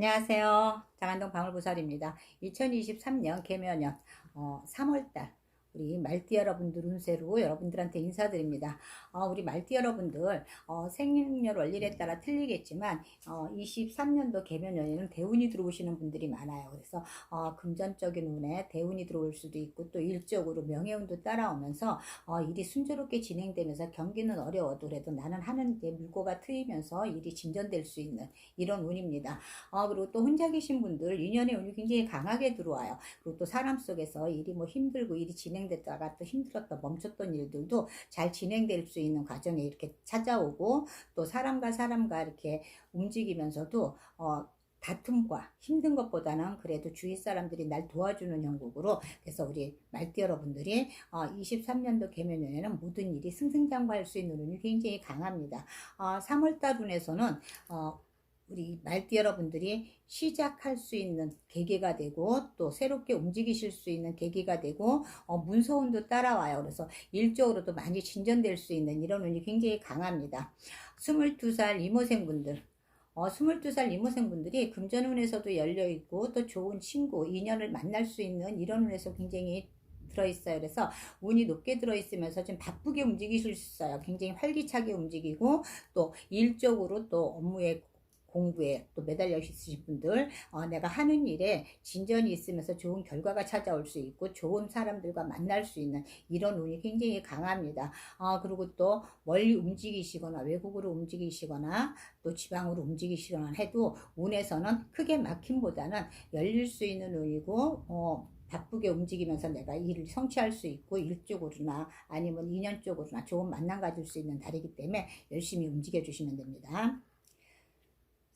안녕하세요. 장안동 방울부살입니다. 2023년 개면연 어, 3월달 우리 말띠 여러분들 운세로 여러분들한테 인사드립니다. 어, 우리 말띠 여러분들 어, 생년월 월일에 따라 틀리겠지만 어, 23년도 개면연에는 대운이 들어오시는 분들이 많아요. 그래서 어, 금전적인 운에 대운이 들어올 수도 있고 또 일적으로 명예운도 따라오면서 어, 일이 순조롭게 진행되면서 경기는 어려워도 그래도 나는 하는 데 물꼬가 트이면서 일이 진전될 수 있는 이런 운입니다. 어, 그리고 또 혼자 계신 분들 인연의 운이 굉장히 강하게 들어와요. 그리고 또 사람 속에서 일이 뭐 힘들고 일이 진행 됐다가 또 힘들었다 멈췄던 일들도 잘 진행될 수 있는 과정에 이렇게 찾아오고 또 사람과 사람과 이렇게 움직이면서도 어, 다툼과 힘든 것보다는 그래도 주위 사람들이 날 도와주는 형국으로 그래서 우리 말띠 여러분들이 어, 23년도 개면연에는 모든 일이 승승장구할 수 있는 운이 굉장히 강합니다. 어, 3월달 운에서는 어, 우리 말띠 여러분들이 시작할 수 있는 계기가 되고 또 새롭게 움직이실 수 있는 계기가 되고 어, 문서운도 따라와요. 그래서 일적으로도 많이 진전될 수 있는 이런 운이 굉장히 강합니다. 22살 이모생분들 어, 22살 이모생분들이 금전운에서도 열려있고 또 좋은 친구, 인연을 만날 수 있는 이런 운에서 굉장히 들어있어요. 그래서 운이 높게 들어있으면서 좀 바쁘게 움직이실 수 있어요. 굉장히 활기차게 움직이고 또 일적으로 또 업무에 공부에 또 매달려 있으신 분들 어, 내가 하는 일에 진전이 있으면서 좋은 결과가 찾아올 수 있고 좋은 사람들과 만날 수 있는 이런 운이 굉장히 강합니다. 어, 그리고 또 멀리 움직이시거나 외국으로 움직이시거나 또 지방으로 움직이시거나 해도 운에서는 크게 막힘보다는 열릴 수 있는 운이고 어, 바쁘게 움직이면서 내가 일을 성취할 수 있고 일 쪽으로나 아니면 인연 쪽으로나 좋은 만남 가질 수 있는 달이기 때문에 열심히 움직여 주시면 됩니다.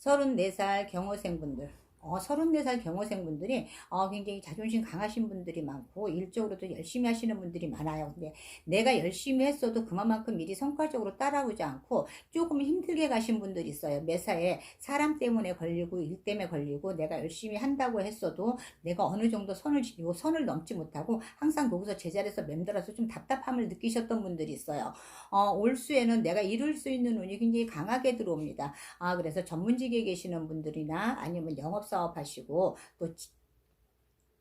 34살 경호생분들 어, 34살 경호생분들이 어, 굉장히 자존심 강하신 분들이 많고 일적으로도 열심히 하시는 분들이 많아요. 근데 내가 열심히 했어도 그만큼 일이 성과적으로 따라오지 않고 조금 힘들게 가신 분들이 있어요. 매사에 사람 때문에 걸리고 일 때문에 걸리고 내가 열심히 한다고 했어도 내가 어느 정도 선을 지키고 선을 넘지 못하고 항상 거기서 제자리에서 맴돌아서 좀 답답함을 느끼셨던 분들이 있어요. 어, 올 수에는 내가 이룰 수 있는 운이 굉장히 강하게 들어옵니다. 아, 그래서 전문직에 계시는 분들이나 아니면 영업 사업 하시고 또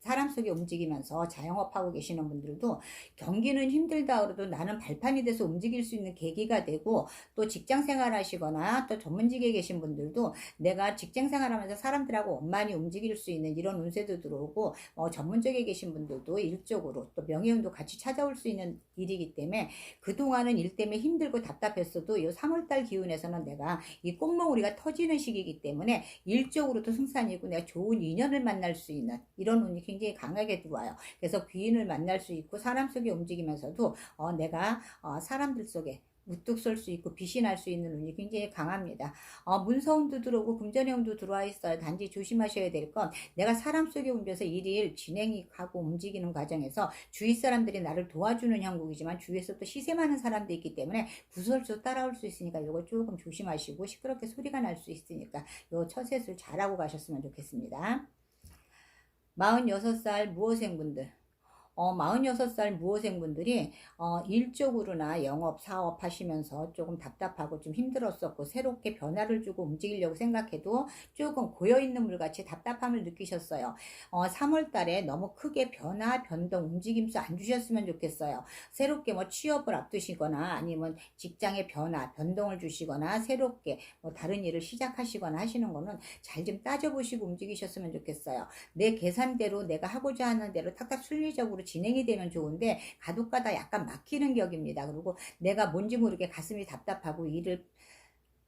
사람 속에 움직이면서 자영업하고 계시는 분들도 경기는 힘들다 그래도 나는 발판이 돼서 움직일 수 있는 계기가 되고 또 직장 생활 하시거나 또 전문직에 계신 분들도 내가 직장 생활 하면서 사람들하고 원만히 움직일 수 있는 이런 운세도 들어오고 어, 전문직에 계신 분들도 일적으로 또 명예운도 같이 찾아올 수 있는 일이기 때문에 그동안은 일 때문에 힘들고 답답했어도 이 3월달 기운에서는 내가 이 꽁멍우리가 터지는 시기이기 때문에 일적으로도 승산이고 내가 좋은 인연을 만날 수 있는 이런 운이 굉장히 강하게 들어와요. 그래서 귀인을 만날 수 있고 사람 속에 움직이면서도 어, 내가 어, 사람들 속에 우뚝 설 수 있고 빛이 날 수 있는 운이 굉장히 강합니다. 어, 문서운도 들어오고 금전의 운도 들어와 있어요. 단지 조심하셔야 될 건 내가 사람 속에 옮겨서 일일 진행하고 움직이는 과정에서 주위 사람들이 나를 도와주는 형국이지만 주위에서 또 시샘하는 사람도 있기 때문에 구설수 따라올 수 있으니까 이거 조금 조심하시고 시끄럽게 소리가 날 수 있으니까 요 처세술 잘하고 가셨으면 좋겠습니다. 46살 무호생분들 어, 46살 무호생분들이 어, 일적으로나 영업, 사업 하시면서 조금 답답하고 좀 힘들었었고 새롭게 변화를 주고 움직이려고 생각해도 조금 고여있는 물같이 답답함을 느끼셨어요. 어, 3월 달에 너무 크게 변화, 변동, 움직임수 안 주셨으면 좋겠어요. 새롭게 뭐 취업을 앞두시거나 아니면 직장의 변화, 변동을 주시거나 새롭게 뭐 다른 일을 시작하시거나 하시는 거는 잘 좀 따져보시고 움직이셨으면 좋겠어요. 내 계산대로 내가 하고자 하는 대로 탁탁 순리적으로 진행이 되면 좋은데 가독가다 약간 막히는 격입니다. 그리고 내가 뭔지 모르게 가슴이 답답하고 일을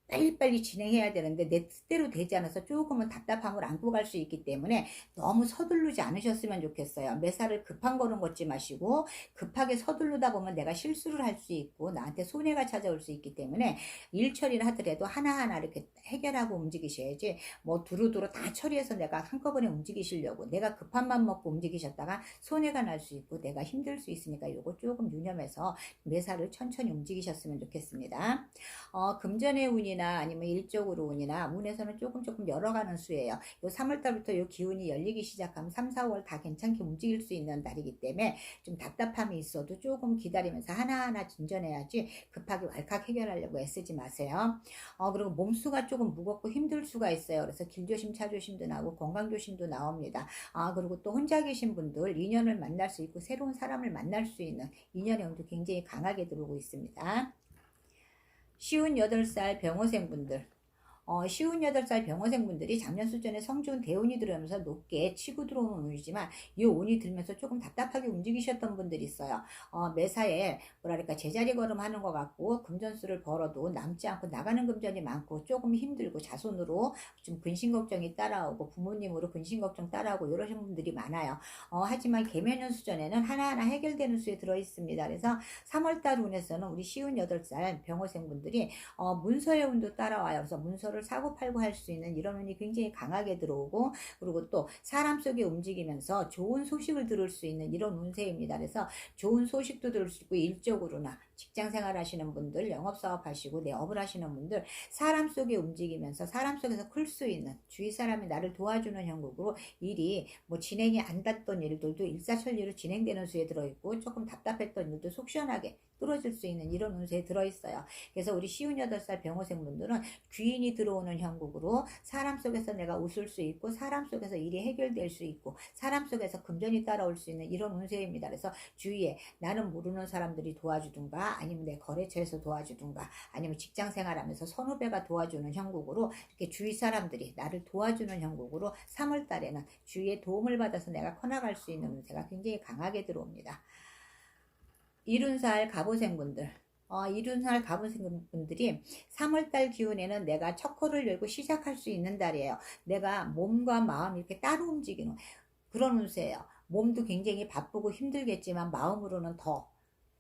빨리빨리 진행해야 되는데 내 뜻대로 되지 않아서 조금은 답답함을 안고 갈 수 있기 때문에 너무 서두르지 않으셨으면 좋겠어요. 매사를 급한 거는 걷지 마시고 급하게 서두르다 보면 내가 실수를 할 수 있고 나한테 손해가 찾아올 수 있기 때문에 일 처리를 하더라도 하나하나 이렇게 해결하고 움직이셔야지 뭐 두루두루 다 처리해서 내가 한꺼번에 움직이시려고 내가 급한 맘 먹고 움직이셨다가 손해가 날 수 있고 내가 힘들 수 있으니까 요거 조금 유념해서 매사를 천천히 움직이셨으면 좋겠습니다. 어, 금전의 운이 운이나 아니면 일적으로 운이나 운에서는 조금 조금 열어가는 수예요. 요 3월달부터 요 기운이 열리기 시작하면 3, 4월 다 괜찮게 움직일 수 있는 달이기 때문에 좀 답답함이 있어도 조금 기다리면서 하나하나 진전해야지 급하게 왈칵 해결하려고 애쓰지 마세요. 어, 그리고 몸수가 조금 무겁고 힘들 수가 있어요. 그래서 길조심, 차조심도 나오고 건강조심도 나옵니다. 아, 그리고 또 혼자 계신 분들 인연을 만날 수 있고 새로운 사람을 만날 수 있는 인연의 운도 굉장히 강하게 들어오고 있습니다. 쉬운 8살 병호생분들 어, 쉬운 8살 병호생분들이 작년 수준에 성좋은 대운이 들어오면서 높게 치고 들어오는 운이지만 이 운이 들면서 조금 답답하게 움직이셨던 분들이 있어요. 어, 매사에 뭐랄까 제자리 걸음하는 것 같고 금전수를 벌어도 남지 않고 나가는 금전이 많고 조금 힘들고 자손으로 좀 근심 걱정이 따라오고 부모님으로 근심 걱정 따라오고 이러신 분들이 많아요. 어, 하지만 개면연 수전에는 하나하나 해결되는 수에 들어 있습니다. 그래서 3월달 운에서는 우리 쉬운 8살 병호생분들이 어, 문서의 운도 따라와요. 그래서 문서 를 사고 팔고 할 수 있는 이런 운이 굉장히 강하게 들어오고 그리고 또 사람 속에 움직이면서 좋은 소식을 들을 수 있는 이런 운세입니다. 그래서 좋은 소식도 들을 수 있고 일적으로나 직장 생활 하시는 분들, 영업사업 하시고 내 업을 하시는 분들, 사람 속에 움직이면서 사람 속에서 클 수 있는 주위 사람이 나를 도와주는 형국으로 일이 뭐 진행이 안 됐던 일들도 일사천리로 진행되는 수에 들어있고 조금 답답했던 일도 속 시원하게 뚫어질 수 있는 이런 운세에 들어있어요. 그래서 우리 쉬운 8살 병호생분들은 귀인이 들어오는 형국으로 사람 속에서 내가 웃을 수 있고 사람 속에서 일이 해결될 수 있고 사람 속에서 금전이 따라올 수 있는 이런 운세입니다. 그래서 주위에 나는 모르는 사람들이 도와주든가 아니면 내 거래처에서 도와주든가 아니면 직장 생활하면서 선후배가 도와주는 형국으로 이렇게 주위 사람들이 나를 도와주는 형국으로 3월 달에는 주위의 도움을 받아서 내가 커나갈 수 있는 운세가 굉장히 강하게 들어옵니다. 이룬살 갑오생분들 어, 이룬살 갑오생분들이 3월달 기운에는 내가 첫 코를 열고 시작할 수 있는 달이에요. 내가 몸과 마음 이렇게 따로 움직이는 그런 운세예요. 몸도 굉장히 바쁘고 힘들겠지만 마음으로는 더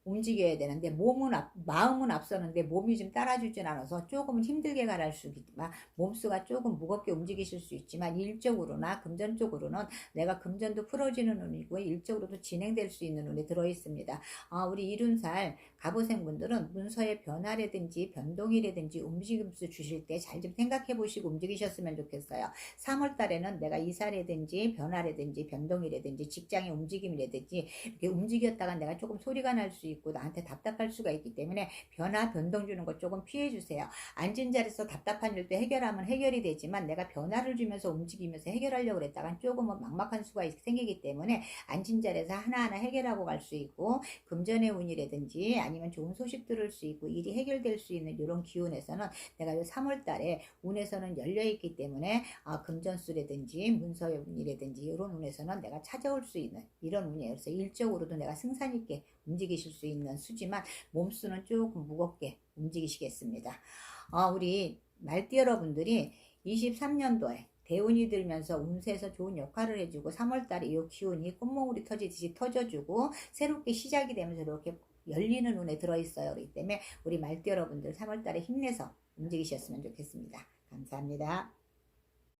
움직여야 되는데 몸은 앞, 마음은 앞서는데 몸이 좀 따라주진 않아서 조금은 힘들게 가랄 수 있지만 몸수가 조금 무겁게 움직이실 수 있지만 일적으로나 금전적으로는 내가 금전도 풀어지는 운이고 일적으로도 진행될 수 있는 운이 들어 있습니다. 아, 우리 이룬살 갑오생분들은 문서의 변화라든지 변동이라든지 움직임수 주실 때 잘 좀 생각해 보시고 움직이셨으면 좋겠어요. 3월 달에는 내가 이사라든지 변화라든지 변동이라든지 직장의 움직임이라든지 이렇게 움직였다가 내가 조금 소리가 날 수 있고 나한테 답답할 수가 있기 때문에 변화 변동 주는 거 조금 피해 주세요. 앉은 자리에서 답답한 일도 해결하면 해결이 되지만 내가 변화를 주면서 움직이면서 해결하려고 그랬다가 조금은 막막한 수가 생기기 때문에 앉은 자리에서 하나하나 해결하고 갈 수 있고 금전의 운이라든지 아니면 좋은 소식 들을 수 있고 일이 해결될 수 있는 이런 기운에서는 내가 요 3월 달에 운에서는 열려 있기 때문에 아, 금전수라든지 문서의 운이라든지 이런 운에서는 내가 찾아올 수 있는 이런 운이에요. 그래서 일적으로도 내가 승산 있게 움직이실 수 있는 수지만 몸수는 조금 무겁게 움직이시겠습니다. 아, 우리 말띠 여러분들이 23년도에 대운이 들면서 운세에서 좋은 역할을 해주고 3월달에 이 기운이 꽃몽울이 터지듯이 터져주고 새롭게 시작이 되면서 이렇게 열리는 운에 들어있어요. 그렇기 때문에 우리 말띠 여러분들 3월달에 힘내서 움직이셨으면 좋겠습니다. 감사합니다.